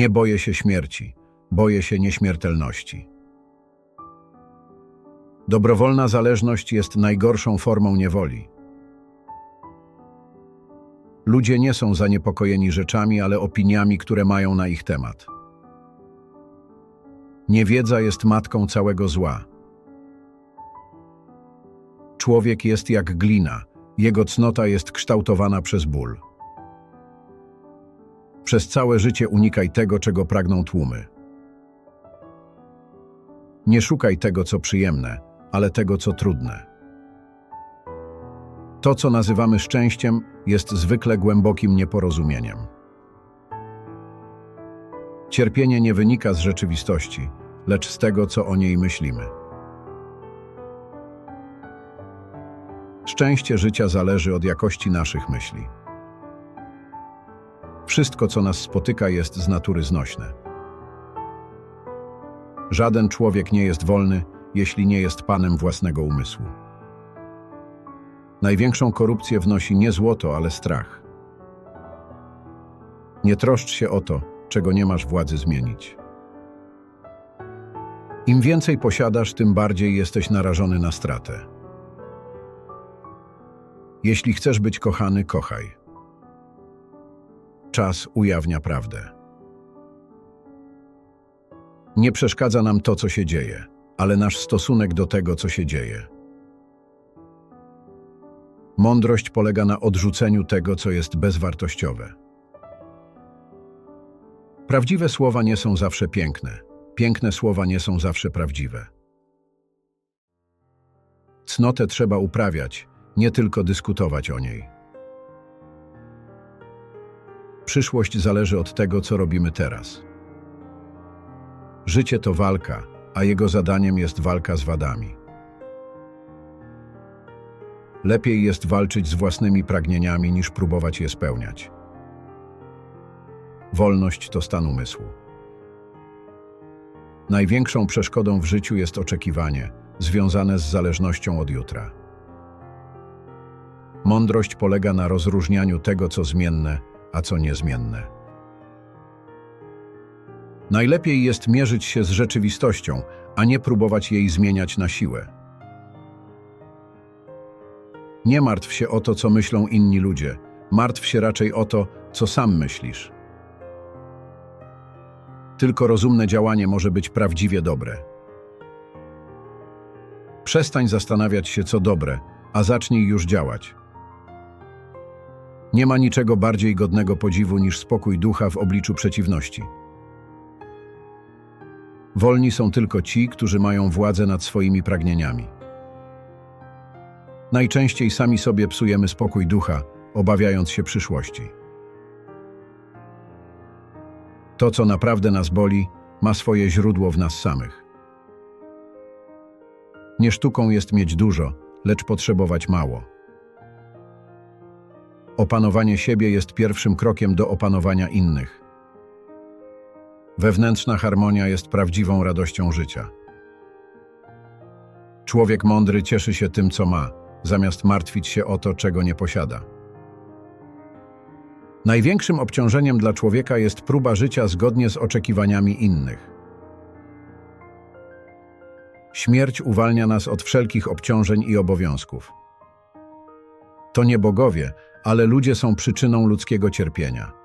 Nie boję się śmierci, boję się nieśmiertelności. Dobrowolna zależność jest najgorszą formą niewoli. Ludzie nie są zaniepokojeni rzeczami, ale opiniami, które mają na ich temat. Niewiedza jest matką całego zła. Człowiek jest jak glina, jego cnota jest kształtowana przez ból. Przez całe życie unikaj tego, czego pragną tłumy. Nie szukaj tego, co przyjemne, ale tego, co trudne. To, co nazywamy szczęściem, jest zwykle głębokim nieporozumieniem. Cierpienie nie wynika z rzeczywistości, lecz z tego, co o niej myślimy. Szczęście życia zależy od jakości naszych myśli. Wszystko, co nas spotyka, jest z natury znośne. Żaden człowiek nie jest wolny, jeśli nie jest panem własnego umysłu. Największą korupcję wnosi nie złoto, ale strach. Nie troszcz się o to, czego nie masz władzy zmienić. Im więcej posiadasz, tym bardziej jesteś narażony na stratę. Jeśli chcesz być kochany, kochaj. Czas ujawnia prawdę. Nie przeszkadza nam to, co się dzieje, ale nasz stosunek do tego, co się dzieje. Mądrość polega na odrzuceniu tego, co jest bezwartościowe. Prawdziwe słowa nie są zawsze piękne. Piękne słowa nie są zawsze prawdziwe. Cnotę trzeba uprawiać, nie tylko dyskutować o niej. Przyszłość zależy od tego, co robimy teraz. Życie to walka, a jego zadaniem jest walka z wadami. Lepiej jest walczyć z własnymi pragnieniami, niż próbować je spełniać. Wolność to stan umysłu. Największą przeszkodą w życiu jest oczekiwanie, związane z zależnością od jutra. Mądrość polega na rozróżnianiu tego, co zmienne, a co niezmienne. Najlepiej jest mierzyć się z rzeczywistością, a nie próbować jej zmieniać na siłę. Nie martw się o to, co myślą inni ludzie, martw się raczej o to, co sam myślisz. Tylko rozumne działanie może być prawdziwie dobre. Przestań zastanawiać się, co dobre, a zacznij już działać. Nie ma niczego bardziej godnego podziwu niż spokój ducha w obliczu przeciwności. Wolni są tylko ci, którzy mają władzę nad swoimi pragnieniami. Najczęściej sami sobie psujemy spokój ducha, obawiając się przyszłości. To, co naprawdę nas boli, ma swoje źródło w nas samych. Nie sztuką jest mieć dużo, lecz potrzebować mało. Opanowanie siebie jest pierwszym krokiem do opanowania innych. Wewnętrzna harmonia jest prawdziwą radością życia. Człowiek mądry cieszy się tym, co ma, zamiast martwić się o to, czego nie posiada. Największym obciążeniem dla człowieka jest próba życia zgodnie z oczekiwaniami innych. Śmierć uwalnia nas od wszelkich obciążeń i obowiązków. To nie bogowie, ale ludzie są przyczyną ludzkiego cierpienia.